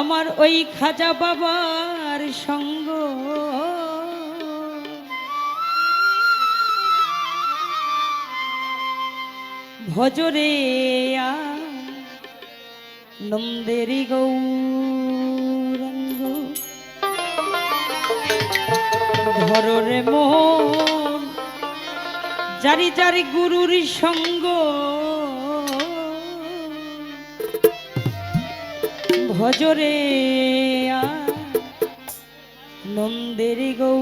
আমার ওই খাজা বাবার সঙ্গ। ভজরে নন্দেরি গৌরঙ্গ। ধরে মো জারি জারি গুরুর সঙ্গ। ভজরে নন্দের গৌ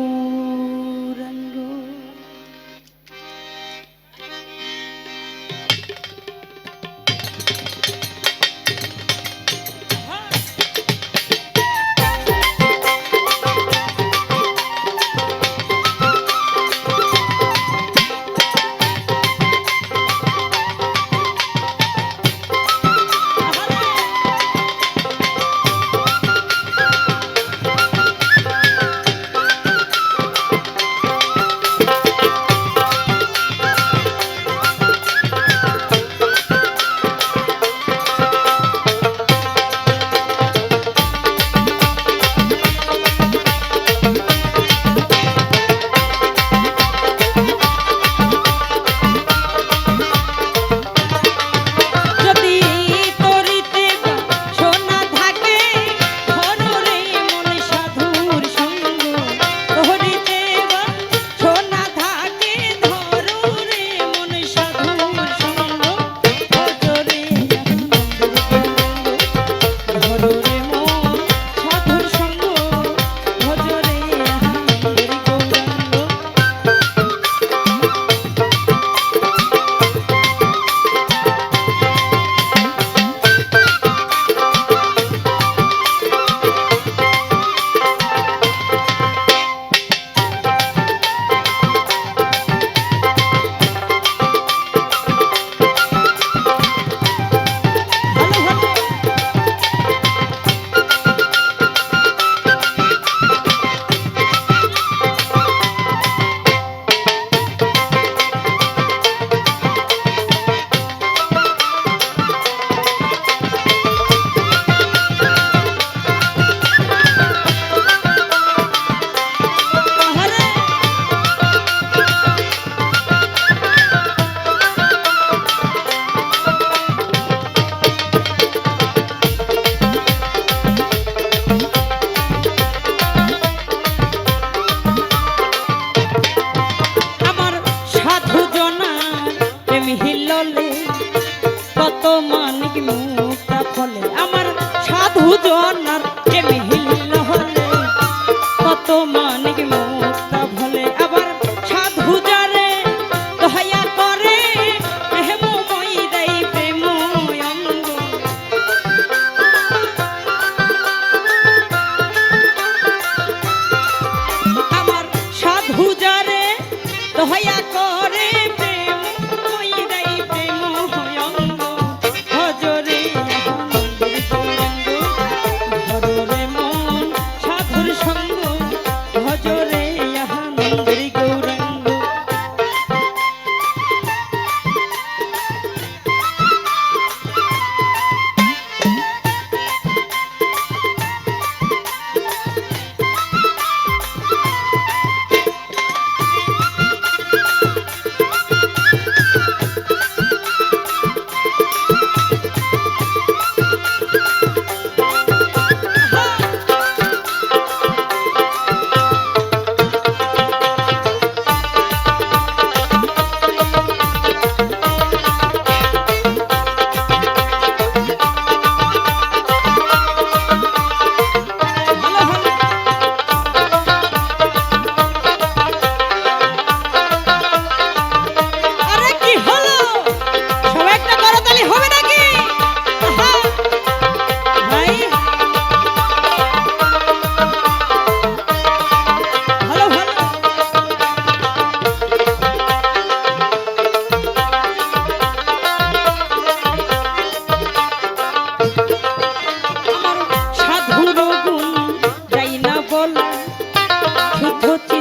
Вот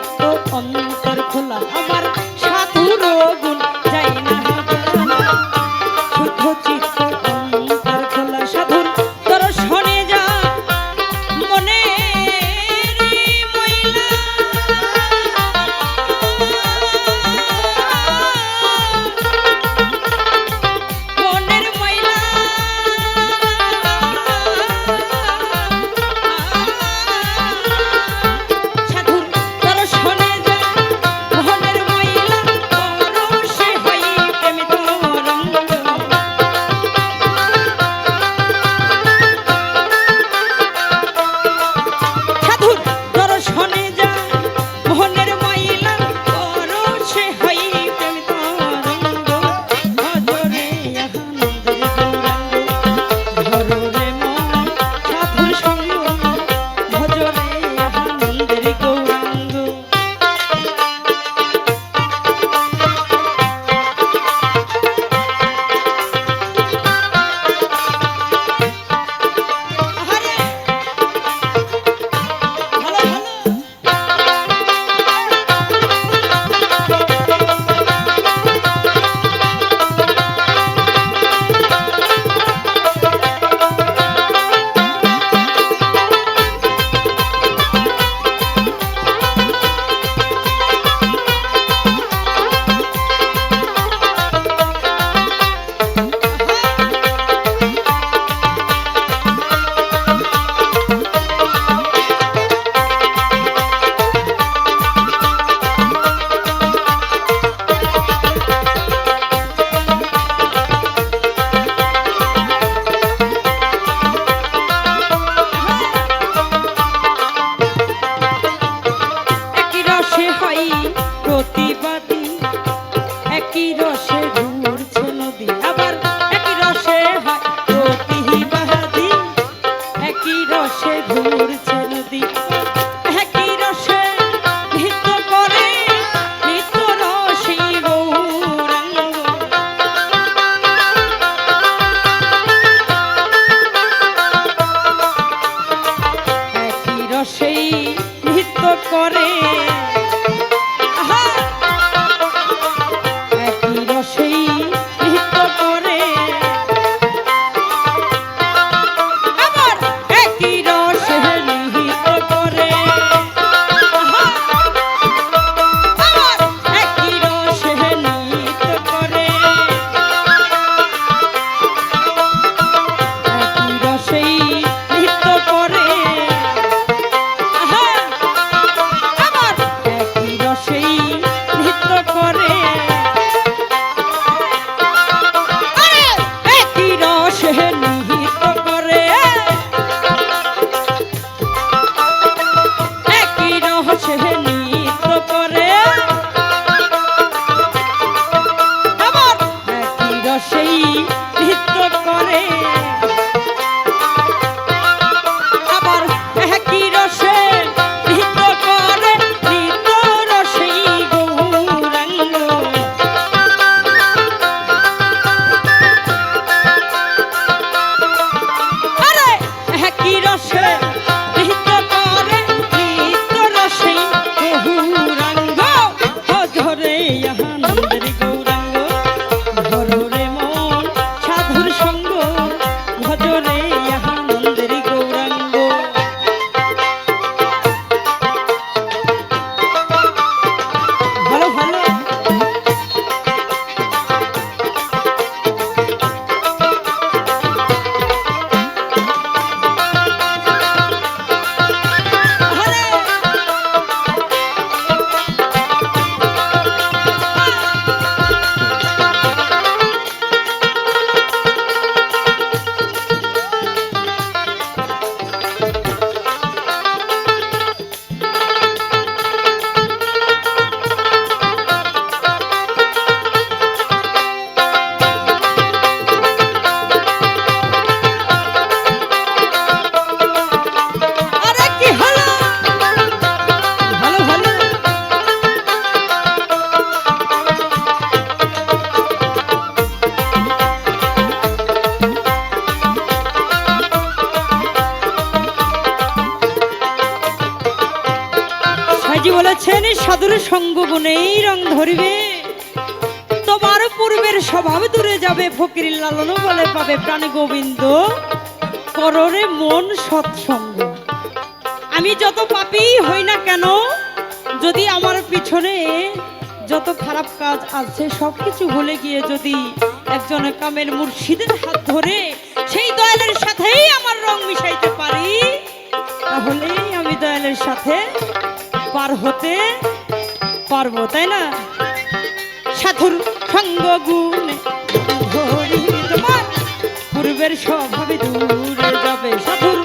she গুণেই রং ধরিবে। তোমার পূর্বের স্বভাব দূরে যাবে, ফকির লালন বলে পাবে প্রাণী গোবিন্দ। কররে মন সৎসঙ্গ। আমি যত পাপি হই না কেন, যদি আমার পিছনে যত খারাপ কাজ আছে সব কিছু ভুলে গিয়ে যদি একজন কামের মুর্শিদের হাত ধরে সেই দয়ালের সাথেই আমার রং মিশাইতে পারি, তাহলেই আমি দয়ালের সাথে পার হতে পারব তাই না? সাধুর সঙ্গ গুণে ধরি তোমার। পূর্বের স্বভাবে দূরে যাবে সাধুর